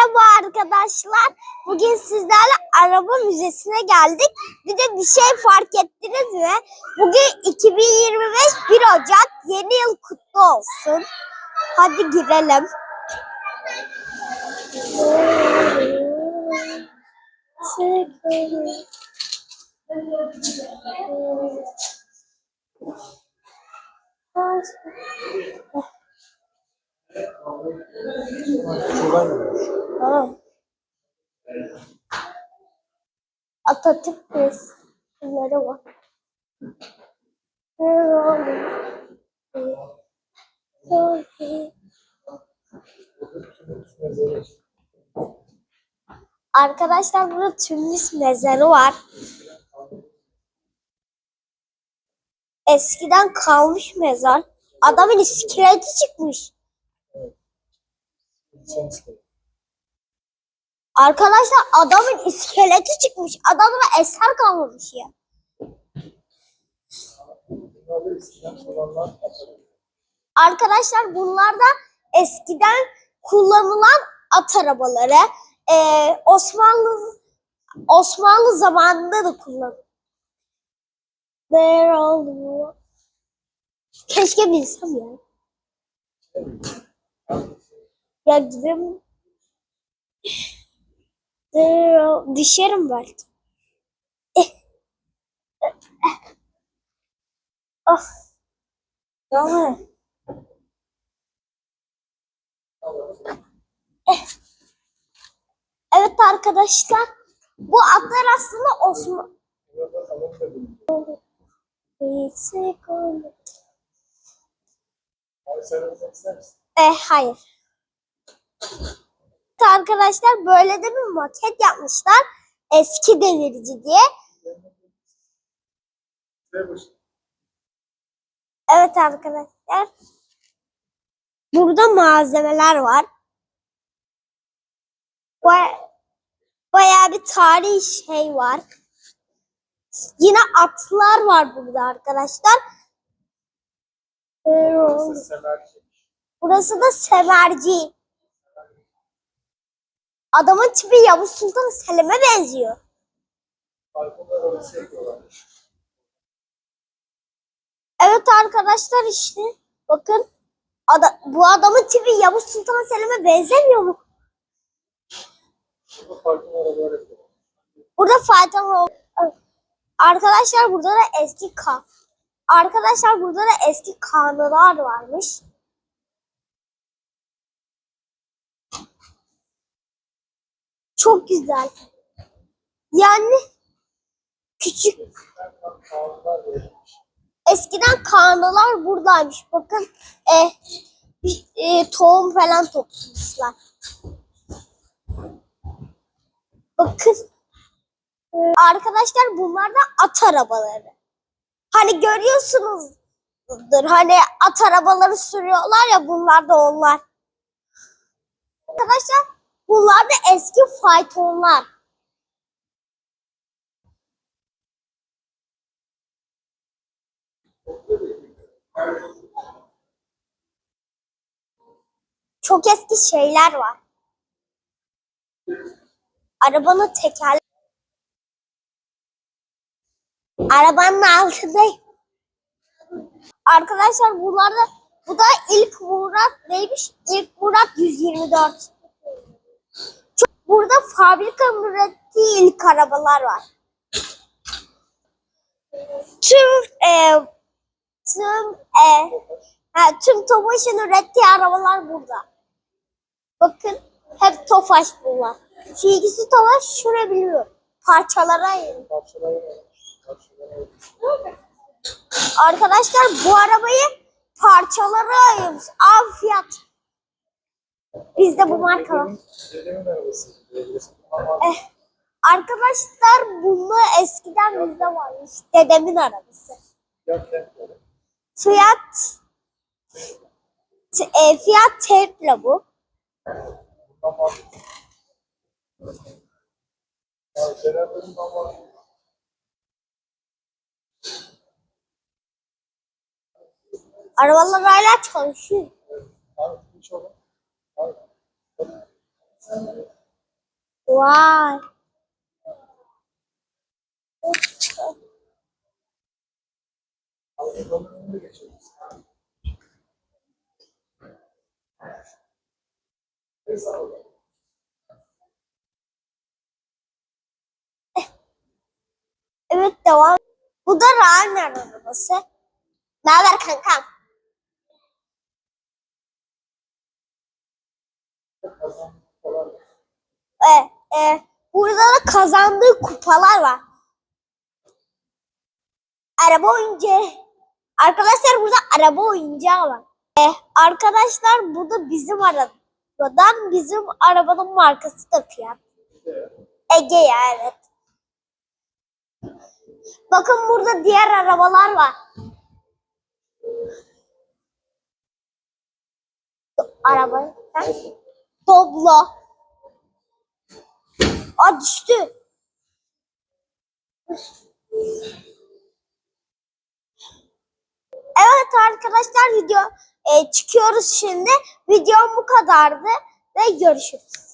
Merhaba arkadaşlar. Bugün sizlerle araba müzesine geldik. Bir de bir şey fark ettiniz mi? Bugün 2025 1 Ocak. Yeni yıl kutlu olsun. Hadi girelim. Tamam. Atatürk resimleri var. Arkadaşlar burada Tümlüs mezarı var. Eskiden kalmış mezar. Adamın iskeleti çıkmış. Arkadaşlar adamın iskeleti çıkmış. Adamın eser kalmamış ya. Arkadaşlar bunlar da eskiden kullanılan at arabaları. Ee, Osmanlı Osmanlı zamanında da kullanılıyor. There you- Keşke bilsem ya. Ya gidelim. All- Düşerim belki. Eh. Eh. Ah. Tamam. Eh. Evet arkadaşlar. Bu atlar aslında Osman. E, hayır. Arkadaşlar böyle de bir maket yapmışlar. Eski devirci diye. Evet arkadaşlar. Burada malzemeler var. Baya, bayağı bir tarihi şey var. Yine atlar var burada arkadaşlar. Burası da semerci. Adamın tipi Yavuz Sultan Selim'e benziyor. Evet arkadaşlar işte bakın ada- bu adamın tipi Yavuz Sultan Selim'e benzemiyor mu? Burada faydalı Arkadaşlar burada da eski kan. Arkadaşlar burada da eski kanılar varmış. Çok güzel. Yani küçük eskiden kanılar buradaymış. Bakın e, bir, e, tohum falan toplamışlar. Bakın e, arkadaşlar bunlar da at arabaları. Hani görüyorsunuzdur. Hani at arabaları sürüyorlar ya bunlar da onlar. Arkadaşlar bunlar da eski faytonlar. Çok eski şeyler var. Arabanın tekerle Arabanın altındayım. Arkadaşlar bunlar da bu da ilk Murat neymiş? İlk Murat 124. Çok, burada fabrikanın ürettiği ilk arabalar var. Tüm e, tüm e, ha, tüm Tofaş'ın ürettiği arabalar burada. Bakın hep Tofaş bunlar. İkisi Tofaş şunu biliyorum. Parçalara ayrı. Arkadaşlar bu arabayı parçalara ayırmış. Av fiyat. Bizde bu marka var. Eh, arkadaşlar bunu eskiden bizde varmış. Dedemin arabası. Fiyat e, fiyat Tesla bu. Arabalar hala çalışıyor. Vay. Evet devam. Bu da Rami'nin arabası. Ne haber kankam? E, e, burada da kazandığı kupalar var. Araba oyuncağı. Arkadaşlar burada araba oyuncağı var. E, arkadaşlar burada bizim arabadan bizim arabanın markası da Fiat. Ege ya evet. Bakın burada diğer arabalar var. Araba. Ha? Doblo. Aa düştü. Evet arkadaşlar video e, çıkıyoruz şimdi. Videom bu kadardı ve görüşürüz.